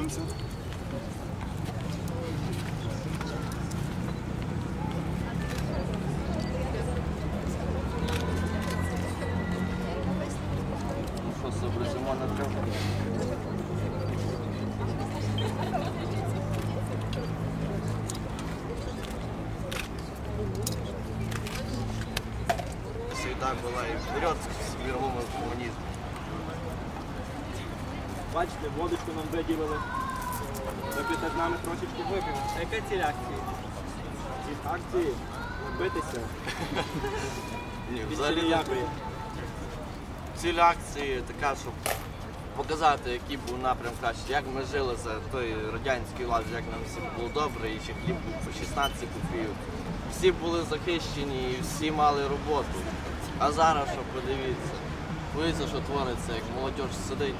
знакомься. Ну что, сообразимо на Всегда была и вперед к мировому коммунизму. Бачите, водочку нам виділили. Випити з нами трошечки вип'ємо. А яка ціль акції? Ці акції битися. Ні, взагалі ніякої. ціль акції така, щоб показати, який був напрям краще, як ми жили за той радянський лад, як нам всім було добре, і ще хліб був по 16 копійок. Всі були захищені і всі мали роботу. А зараз що подивіться, подивіться, що твориться, як молодь сидить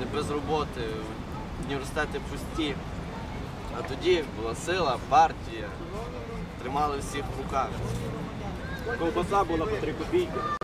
не без роботи, університети пусті. А тоді була сила, партія, тримали всіх в руках. Ковбаса була по 3 копійки.